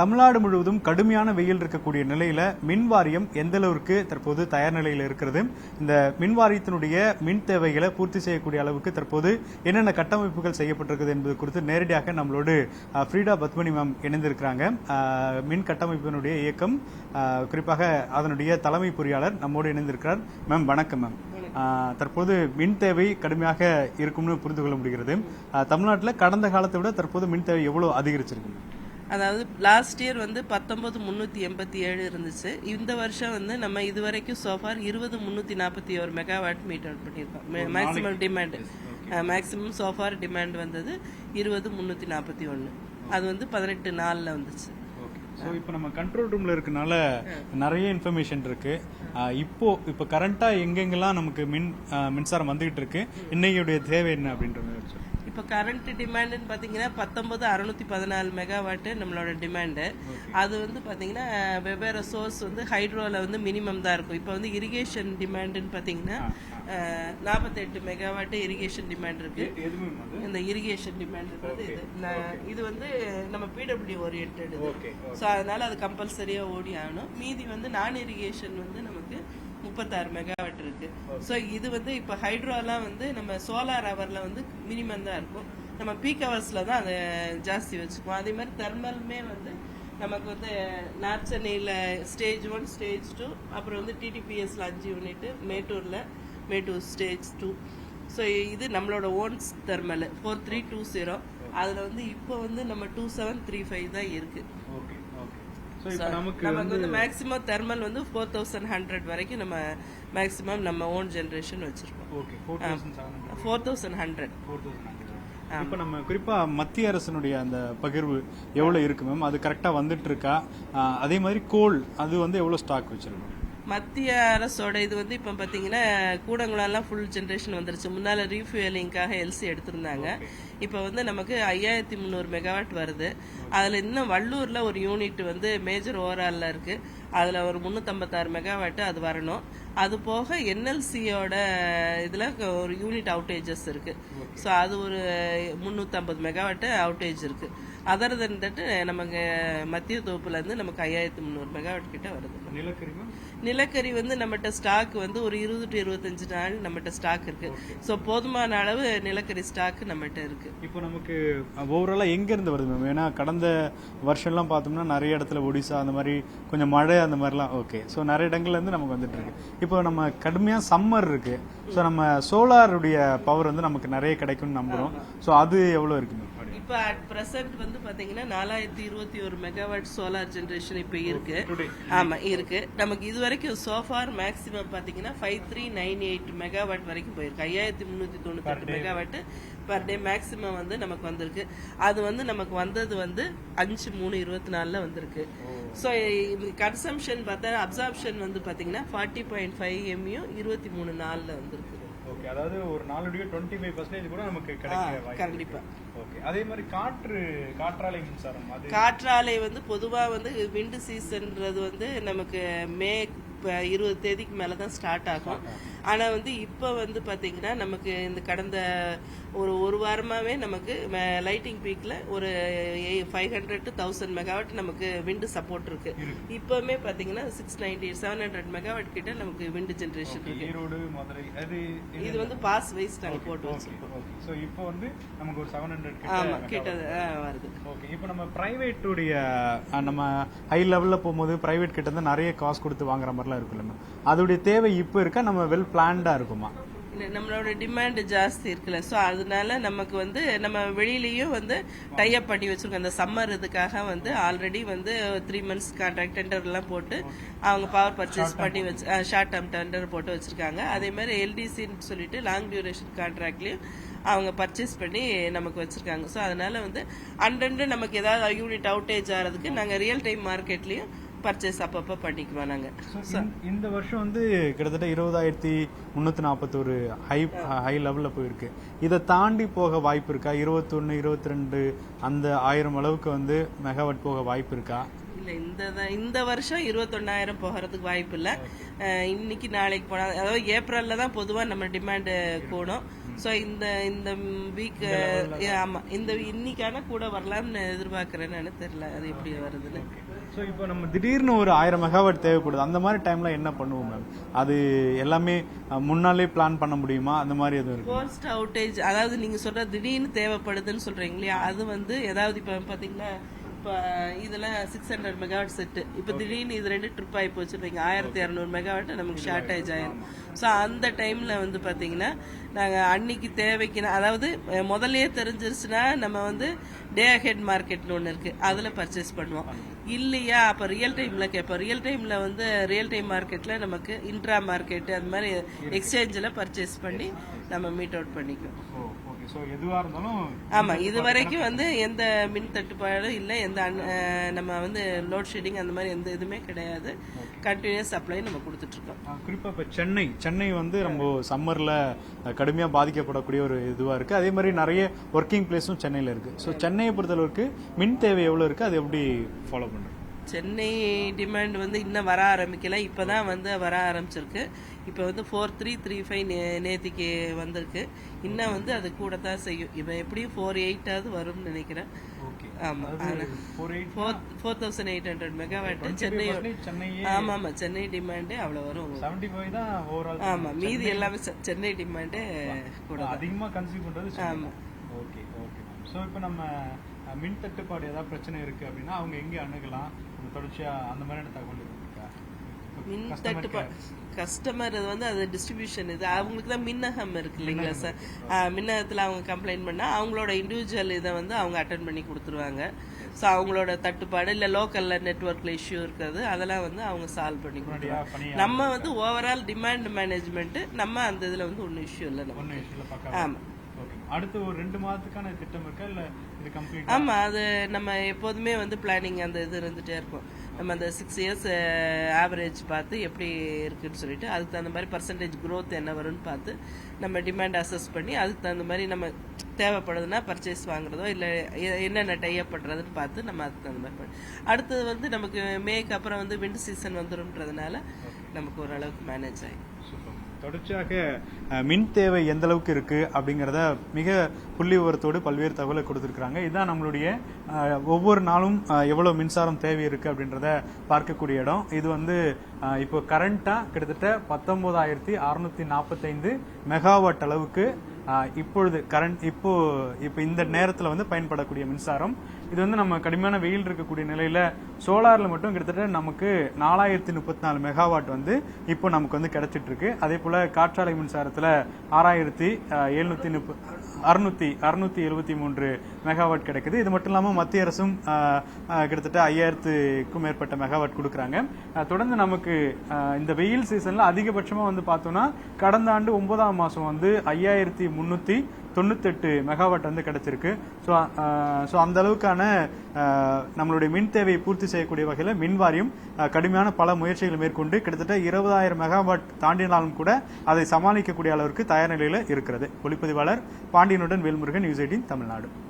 தமிழ்நாடு முழுவதும் கடுமையான வெயில் இருக்கக்கூடிய நிலையில மின் வாரியம் எந்த அளவிற்கு தற்போது தயார் நிலையில் இருக்கிறது? இந்த மின் வாரியத்தினுடைய மின் தேவைகளை பூர்த்தி செய்யக்கூடிய அளவுக்கு தற்போது என்னென்ன கட்டமைப்புகள் செய்யப்பட்டிருக்குது என்பது குறித்து நேரடியாக நம்மளோடு ஃப்ரீடா பத்மனி மேம் இணைந்திருக்கிறாங்க. மின் கட்டமைப்பினுடைய இயக்கம் குறிப்பாக அதனுடைய தலைமை பொறியாளர் நம்மோடு இணைந்திருக்கிறார். மேம் வணக்கம் மேம். தற்போது மின் தேவை கடுமையாக இருக்கும்னு புரிந்து கொள்ள முடிகிறது. தமிழ்நாட்டில் கடந்த காலத்தை விட தற்போது மின் தேவை எவ்வளவு அதிகரிச்சிருக்கு? அதாவது லாஸ்ட் இயர் வந்து பத்தொன்பது முந்நூற்றி எண்பத்தி ஏழு இருந்துச்சு. இந்த வருஷம் வந்து நம்ம இது வரைக்கும் சோஃபார் இருபது முந்நூற்றி நாற்பத்தி ஒரு மெகாவாட் மீட் அவுட் பண்ணியிருக்கோம் maximum demand maximum so far demand வந்தது இருபது முந்நூற்றி நாற்பத்தி ஒன்று அது வந்து பதினெட்டு நாளில் வந்துச்சு. ஸோ இப்போ நம்ம கண்ட்ரோல் ரூம்ல இருக்கனால நிறைய இன்ஃபர்மேஷன் இருக்கு. இப்போ இப்போ கரண்டா எங்கெங்கெல்லாம் நமக்கு மின் மின்சாரம் வந்துகிட்டு இருக்கு? இன்னைக்குடைய தேவை என்ன அப்படின்ற மாதிரி சொல்லுங்க. இப்போ கரண்ட் டிமாண்டுன்னு பார்த்தீங்கன்னா பத்தொன்பது அறுநூத்தி பதினாலு மெகாவாட்டு நம்மளோட டிமாண்டு அது வந்து பார்த்தீங்கன்னா வெவ்வேறு சோர்ஸ் வந்து ஹைட்ரோவில் வந்து மினிமம் தான் இருக்கும். இப்போ வந்து இரிகேஷன் டிமாண்டுன்னு பார்த்தீங்கன்னா நாற்பத்தெட்டு மெகாவாட்டு இரிகேஷன் டிமாண்ட் இருக்கு. இந்த இரிகேஷன் டிமாண்ட் இருக்கிறது இது. இது வந்து நம்ம பிடபிள்யூ ஓரியன்ட் ஸோ அதனால அது கம்பல்சரியாக ஓடி ஆகணும். மீதி வந்து நான் இரிகேஷன் வந்து நமக்கு முப்பத்தாறு மெகாவாட் இருக்கு. ஸோ இது வந்து இப்போ ஹைட்ரோலாம் வந்து நம்ம சோலார் ஹவரில் வந்து மினிமம் தான் இருக்கும். நம்ம பீக் ஹவர்ஸில் தான் அதை ஜாஸ்தி வச்சுக்குவோம். அதே மாதிரி தெர்மலுமே வந்து நமக்கு வந்து நார்த் சென்னையில் ஸ்டேஜ் ஒன் ஸ்டேஜ் டூ அப்புறம் வந்து டிடிபிஎஸ்ல அஞ்சு யூனிட்டு மேட்டூரில் மேட்டூர் ஸ்டேஜ் டூ ஸோ இது நம்மளோட owns thermal four three two zero அதில் வந்து இப்போ வந்து நம்ம டூ செவன் த்ரீ ஃபைவ் தான் இருக்குது நமக்கு வந்து மேக்ஸிமம் தெர்மல் வந்து ஃபோர் தௌசண்ட் ஹண்ட்ரட் வரைக்கும் நம்ம மேக்ஸிமம் நம்ம ஓன் ஜென்ரேஷன் வச்சிருக்கோம். ஓகே ஃபோர் தௌசண்ட் ஹண்ட்ரட் இப்போ நம்ம குறிப்பா மத்திய அரசினுடைய அந்த பகிர்வு எவ்வளவு இருக்கு மேம் அது கரெக்டா வந்துட்டு இருக்கா அதே மாதிரி கோல் அது வந்து எவ்வளவு ஸ்டாக் வச்சிருக்கோம்? மத்திய அரசோட இது வந்து இப்போ பார்த்தீங்கன்னா கூடங்குளம்லாம் ஃபுல் ஜென்ரேஷன் வந்துருச்சு. முன்னால் ரீஃபியூலிங்காக எல்சி எடுத்திருந்தாங்க. இப்போ வந்து நமக்கு ஐயாயிரத்தி முந்நூறு மெகாவாட் வருது. அதில் இன்னும் வள்ளூரில் ஒரு யூனிட் வந்து மேஜர் ஓவராலில் இருக்குது அதில் ஒரு முந்நூற்றம்பத்தாறு மெகாவாட்டு அது வரணும். அது போக என்எல்சியோட இதில் ஒரு யூனிட் அவுட்டேஜஸ் இருக்குது ஸோ அது ஒரு முந்நூற்றம்பது மெகாவாட்டு அவுட்டேஜ் இருக்குது அதர் தன் தட்டு நமக்கு மத்திய தொகுப்புலேருந்து நமக்கு ஐயாயிரத்தி முந்நூறு மெகாவாட் கிட்ட வருது. நிலக்கரி மேம் நிலக்கரி வந்து நம்மகிட்ட ஸ்டாக் வந்து ஒரு இருபது டு இருபத்தஞ்சு நாள் நம்மகிட்ட ஸ்டாக் இருக்கு. ஸோ போதுமான அளவு நிலக்கரி ஸ்டாக் நம்மகிட்ட இருக்கு. இப்போ நமக்கு ஓவராலா எங்க இருந்து வருது மேம் ஏன்னா கடந்த வருஷம்லாம் பார்த்தோம்னா நிறைய இடத்துல ஒடிசா அந்த மாதிரி கொஞ்சம் மழை அந்த மாதிரிலாம் ஓகே ஸோ நிறைய இடங்கள்ல இருந்து நமக்கு வந்துட்டு இருக்கு. இப்போ நம்ம கடுமையா சம்மர் இருக்கு. ஸோ நம்ம சோலாருடைய பவர் வந்து நமக்கு நிறைய கிடைக்கும்னு நம்புறோம். ஸோ அது எவ்வளவு இருக்கு மேம் இப்போ அட் பிரசன்ட் வந்து பாத்தீங்கன்னா நாலாயிரத்தி இருபத்தி ஒரு மெகாவாட் சோலார் ஜென்ரேஷன் இப்போ இருக்கு. ஆமா இருக்கு. நமக்கு இது வரைக்கும் சோஃபார் மேக்ஸிமம் பாத்தீங்கன்னா five three nine eight megawatt வரைக்கும் போயிருக்கு. ஐயாயிரத்தி முந்நூற்றி தொண்ணூத்தெட்டு மெகாவாட் பர் டே மேக்ஸிமம் வந்து நமக்கு வந்திருக்கு. அது வந்து நமக்கு வந்தது வந்து அஞ்சு மூணு இருபத்தி நாலில் வந்திருக்கு. ஸோ கன்சம்ஷன் பார்த்தா அப்சார்ப்ஷன் வந்து பாத்தீங்கன்னா ஃபார்ட்டி பாயிண்ட் ஃபைவ் எம்யூ இருபத்தி மூணு நாலில் வந்திருக்கு. ஓகே அதாவது ஒரு நாளுடைய டுவெண்ட்டி ஃபைவ் பர்சன்டேஜ் கூட நமக்கு கிடைக்க கண்டிப்பா. ஓகே அதே மாதிரி காற்று காற்றாலை மின்சாரம் அது காற்றாலை வந்து பொதுவா வந்து விண்டு சீசன்ன்றது வந்து நமக்கு மே இருபது தேதிக்கு மேல தான் ஸ்டார்ட் ஆகும் ஆனா வந்து இப்போ வந்து பாத்தீங்கன்னா நமக்கு இந்த கடந்த ஒரு ஒரு வாரமாவே நமக்கு லைட்டிங் பீக்ல ஒரு five hundred to thousand megawatt நமக்கு விண்டு சப்போர்ட் இருக்கு. இப்பவுமே பாத்தீங்கன்னா six ninety seven hundred megawatt கிட்ட நமக்கு விண்டு ஜென்ரேஷன் இருக்கு. இது வந்து பாஸ் வைஸ் நாங்க போட்டு வச்சிருக்கோம். ஸோ இப்போ வந்து நமக்கு ஒரு செவன் ஹண்ட்ரட் ஆமா கிட்ட வருது. ஓகே இப்போ நம்ம பிரைவேட்டுடைய நம்ம ஹை லெவலில் போகும்போது பிரைவேட் கிட்ட இருந்து நிறைய காசு கொடுத்து வாங்குற மாதிரிலாம் இருக்குல்ல அதோடைய தேவை இப்போ இருக்கா? நம்ம வெல் பிளான்டா இருக்குமா? இல்ல, நம்மளோட டிமாண்ட் ஜாஸ்தி இருக்குல்ல. ஸோ அதனால நமக்கு வந்து நம்ம வெளியிலயும் வந்து டைப் பண்ணி வச்சிருக்கோம். அந்த சம்மர் இதுக்காக வந்து ஆல்ரெடி வந்து த்ரீ மந்த்ஸ் கான்ட்ராக்ட் டெண்டர் எல்லாம் போட்டு அவங்க பவர் பர்ச்சேஸ் பண்ணி வச்சு ஷார்ட் டேர்ம் டெண்டர் போட்டு வச்சிருக்காங்க. அதே மாதிரி எல்டிசின்னு சொல்லிட்டு லாங் டியூரேஷன் கான்ட்ராக்ட்லயும் அவங்க பர்ச்சேஸ் பண்ணி நமக்கு வச்சிருக்காங்க. ஸோ அதனால வந்து அண்டண்டு நமக்கு ஏதாவது யூனிட் அவுட்டேஜ் ஆகிறதுக்கு நாங்கள் ரியல் டைம் மார்க்கெட்லயும் பர்ச்சேஸ் அப்பப்போ பண்ணிக்குவோம் நாங்கள் இந்த- வருஷம் வந்து கிட்டத்தட்ட இருபதாயிரத்தி முந்நூற்றி நாற்பத்தோரு ஹை ஹை லெவலில் போயிருக்கு. இதை தாண்டி போக வாய்ப்பு இருக்கா? இருபத்தொன்று இருபத்தி ரெண்டு அந்த ஆயிரம் அளவுக்கு வந்து மெகாவாட் போக வாய்ப்பு இருக்கா? இல்ல இந்த இந்த வருஷம் இருபத்தொன்னாயிரம் போகிறதுக்கு வாய்ப்பு இல்ல. இன்னைக்கு நாளைக்கு போனா அதாவது ஏப்ரல்ல தான் பொதுவா நம்ம டிமாண்ட் கூடும். ஸோ இந்த இந்த வீக் ஆமா இந்த இன்னைக்கான கூட வரலாம்னு எதிர்பார்க்கறேன்னு தெரியல அது எப்படி வருதுன்னு. ஸோ இப்போ நம்ம திடீர்னு ஒரு ஆயிரம் மெகாவாட் தேவைப்படுது. அந்த மாதிரி டைம்ல என்ன பண்ணுவோம் மேம் அது எல்லாமே முன்னாலே பிளான் பண்ண முடியுமா? அந்த மாதிரி எதுவும் இருக்கு. போஸ்ட் அவுட்டேஜ் அதாவது நீங்க சொல்ற திடீர்னு தேவைப்படுதுன்னு சொல்றீங்க இல்லையா? அது வந்து ஏதாவது இப்ப பாத்தீங்கன்னா இப்ப இதெல்லாம் சிக்ஸ் ஹண்ட்ரட் மெகாவாட் செட்டு இப்ப திடீர்னு இது ரெண்டு ட்ரிப் ஆகி போச்சுருப்பீங்க ஆயிரத்தி இரநூறு மெகாவாட் நமக்கு ஷார்டேஜ் ஆயிரும். ஸோ அந்த டைம்ல வந்து பாத்தீங்கன்னா நாங்க அன்னைக்கு தேவைக்கு அதாவது முதல்லயே தெரிஞ்சிருச்சுன்னா நம்ம வந்து டே ஹெட் மார்க்கெட்னு ஒன்று இருக்கு. அதுல பர்ச்சேஸ் பண்ணுவோம். இல்லையா? அப்ப ரியல் டைம்ல கேட்போம் ரியல் டைம்ல வந்து ரியல் டைம் மார்க்கெட்ல நமக்கு இன்ட்ரா மார்க்கெட் அந்த மாதிரி எக்ஸ்சேஞ்சில் பர்ச்சேஸ் பண்ணி நம்ம மீட் அவுட் பண்ணிக்கணும் ஸோ எதுவாக இருந்தாலும் ஆமா இது வரைக்கும் வந்து எந்த மின் தட்டுப்பாடும் இல்லை எந்த நம்ம வந்து லோட் ஷெட்டிங் அந்த மாதிரி எந்த இதுவுமே கிடையாது. கண்டினியூஸ் சப்ளை நம்ம கொடுத்துட்டு இருக்கோம் அஹ், குறிப்பா இப்ப சென்னை சென்னை வந்து ரொம்ப சம்மர்ல அஹ், கடுமையா பாதிக்கப்படக்கூடிய ஒரு இதுவா இருக்கு. அதே மாதிரி நிறைய ஒர்க்கிங் பிளேஸும் சென்னையில இருக்கு. ஸோ சென்னையை பொறுத்தளவுக்கு மின் தேவை எவ்வளவு இருக்கு அது எப்படி ஃபாலோ பண்றோம் சென்னை டிமாண்ட் வந்து இன்னும் வர ஆரம்பிக்கல. இப்பதான் வந்து வர ஆரம்பிச்சிருக்கு. இப்போ வந்து ஃபோர் த்ரீ த்ரீ ஃபைவ் நேத்திக்கு வந்திருக்கு. இன்னும் வந்து அது கூட தான் செய்யும். இப்போ எப்படியும் ஃபோர் எயிட்டாவது வரும்னு நினைக்கிறேன். ஓகே. ஆமா. Four four thousand eight hundred megawatt Chennai சென்னையே ஆமா ஆமா. சென்னை டிமாண்டே அவ்வளவு வரும். செவன்டி ஃபைவ் தான் ஓவரால் ஆமா. மீதி எல்லாமே சென்னை டிமாண்டே கூட அதிகமா கன்சியூம். ஆமா. Okay okay. ஸோ இப்போ நம்ம அஹ், மின் தட்டுப்பாடு ஏதாவது பிரச்சனை இருக்கு அப்படின்னா அவங்க எங்க அணுகலாம்? நம்ம தொடர்ச்சியா அந்த மாதிரியான தகவல் இருக்கா? மின் தட்டுப்பாடு கஸ்டமர் இது வந்து அது டிஸ்ட்ரிபியூஷன் இது. அவங்களுக்கு தான் மின்னகம் இருக்கு இல்லைங்களா சார்? மின்னகத்தில் அவங்க கம்ப்ளைண்ட் பண்ணா அவங்களோட இண்டிவிஜுவல் இதை வந்து அவங்க அட்டன் பண்ணி கொடுத்துருவாங்க. ஸோ அவங்களோட தட்டுப்பாடு இல்லை லோக்கல்ல நெட்ஒர்க்ல இஷ்யூ இருக்கிறது அதெல்லாம் வந்து அவங்க சால்வ் பண்ணி கொடுத்துருவாங்க. நம்ம வந்து ஓவரால் டிமாண்ட் மேனேஜ்மெண்ட் நம்ம அந்த இதுல வந்து ஒன்றும் இஷ்யூ இல்லை நம்ம அடுத்து ஒரு ரெண்டு மாதத்துக்கான திட்டம் இருக்கா? இல்ல இது கம்ப்ளீட் ஆமா அது நம்ம எப்போதுமே வந்து பிளானிங் அந்த இது இருந்துட்டே இருக்கும். நம்ம அந்த சிக்ஸ் இயர்ஸ் ஆவரேஜ் பார்த்து எப்படி இருக்குன்னு சொல்லிட்டு அதுக்கு தகுந்த மாதிரி பர்சன்டேஜ் growth என்ன வரும்னு பார்த்து நம்ம டிமாண்ட் அசஸ் பண்ணி அதுக்கு தகுந்த மாதிரி நம்ம தேவைப்படுதுன்னா பர்ச்சேஸ் வாங்குறதோ இல்லை என்னென்ன டைப் பண்ணுறதுன்னு பார்த்து நம்ம அதுக்கு தகுந்த மாதிரி பண்ணி. அடுத்தது வந்து நமக்கு மேக்கு அப்புறம் வந்து விண்ட் சீசன் வந்துரும்ன்றதுனால நமக்கு ஓரளவுக்கு மேனேஜ் சூப்பர் தொடர்ச்சியாக மின் தேவை எந்த அளவுக்கு இருக்கு அப்படிங்கிறத மிக புள்ளி விவரத்தோடு பல்வேறு தகவலை கொடுத்துருக்காங்க இதுதான் நம்மளுடைய ஒவ்வொரு நாளும் எவ்வளோ மின்சாரம் தேவை இருக்கு அப்படின்றத பார்க்கக்கூடிய இடம். இது வந்து இப்போ கரண்ட்டாக கிட்டத்தட்ட பத்தொன்பதாயிரத்தி அறுநூத்தி நாற்பத்தைந்து மெகாவாட் அளவுக்கு இப்பொழுது கரண்ட் இப்போ இப்போ இந்த நேரத்தில் வந்து பயன்படக்கூடிய மின்சாரம். இது வந்து நம்ம கடுமையான வெயில் இருக்கக்கூடிய நிலையில சோலார்ல மட்டும் கிட்டத்தட்ட நமக்கு நாலாயிரத்தி முப்பத்தி நாலு மெகாவாட் வந்து இப்போ நமக்கு வந்து கிடைச்சிட்டு இருக்கு. அதே போல காற்றாலை மின்சாரத்துல ஆறாயிரத்தி எழுநூத்தி முப்ப அறுநூத்தி அறுநூத்தி எழுபத்தி மூன்று மெகாவாட் கிடைக்குது. இது மட்டும் இல்லாமல் மத்திய அரசும் கிட்டத்தட்ட ஐயாயிரத்துக்கும் மேற்பட்ட மெகாவாட் கொடுக்குறாங்க. தொடர்ந்து நமக்கு இந்த வெயில் சீசன்ல அதிகபட்சமா வந்து பார்த்தோம்னா கடந்த ஆண்டு ஒன்பதாம் மாசம் வந்து ஐயாயிரத்தி முன்னூத்தி தொண்ணூத்தெட்டு மெகாவாட் வந்து கிடைச்சிருக்கு. ஸோ ஸோ அந்த அளவுக்கான நம்மளுடைய மின் தேவையை பூர்த்தி செய்யக்கூடிய வகையில் மின் வாரியம் கடுமையான பல முயற்சிகளை மேற்கொண்டு கிட்டத்தட்ட இருபதாயிரம் மெகாவாட் தாண்டினாலும் கூட அதை சமாளிக்கக்கூடிய அளவிற்கு தயார் நிலையில் இருக்கிறது. ஒளிப்பதிவாளர் பாண்டியனுடன் வேல்முருகன் நியூஸ் எயிட்டின் தமிழ்நாடு.